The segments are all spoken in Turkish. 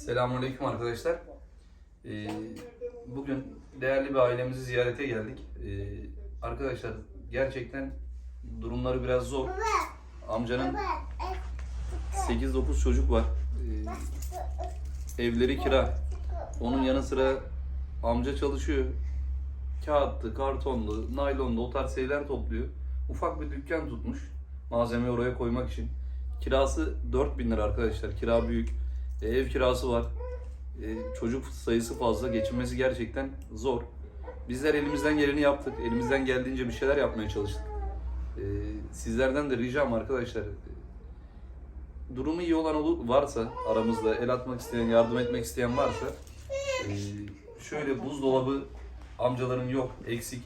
Selamünaleyküm arkadaşlar. Ee, bugün değerli bir ailemizi ziyarete geldik. Ee, arkadaşlar gerçekten durumları biraz zor. Amcanın 8-9 çocuk var. Ee, evleri kira. Onun yanı sıra amca çalışıyor. Kağıttı, kartonlu, naylonlu o tarz şeyler topluyor. Ufak bir dükkan tutmuş. Malzemeyi oraya koymak için. Kirası 4000 lira arkadaşlar. Kira büyük. Ev kirası var. E, çocuk sayısı fazla. Geçinmesi gerçekten zor. Bizler elimizden geleni yaptık. Elimizden geldiğince bir şeyler yapmaya çalıştık. E, sizlerden de ricam arkadaşlar. e, Durumu iyi olan varsa aramızda el atmak isteyen, yardım etmek isteyen varsa e, şöyle buzdolabı amcaların yok, eksik.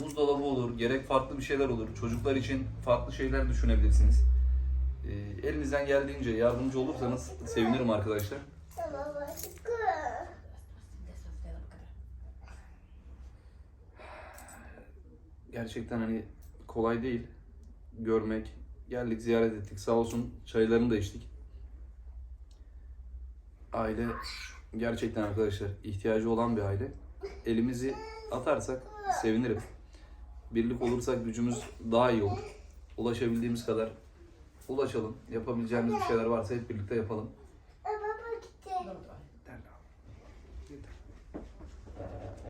Buzdolabı olur, gerek farklı bir şeyler olur. Çocuklar için farklı şeyler düşünebilirsiniz. E, elinizden geldiğince yardımcı olursanız sevinirim arkadaşlar. Gerçekten hani kolay değil görmek. Geldik ziyaret ettik sağ olsun çaylarını da içtik. Aile gerçekten arkadaşlar ihtiyacı olan bir aile. Elimizi atarsak sevinirim. Birlik olursak gücümüz daha iyi olur. Ulaşabildiğimiz kadar ulaşalım. Yapabileceğimiz bir şeyler varsa hep birlikte yapalım.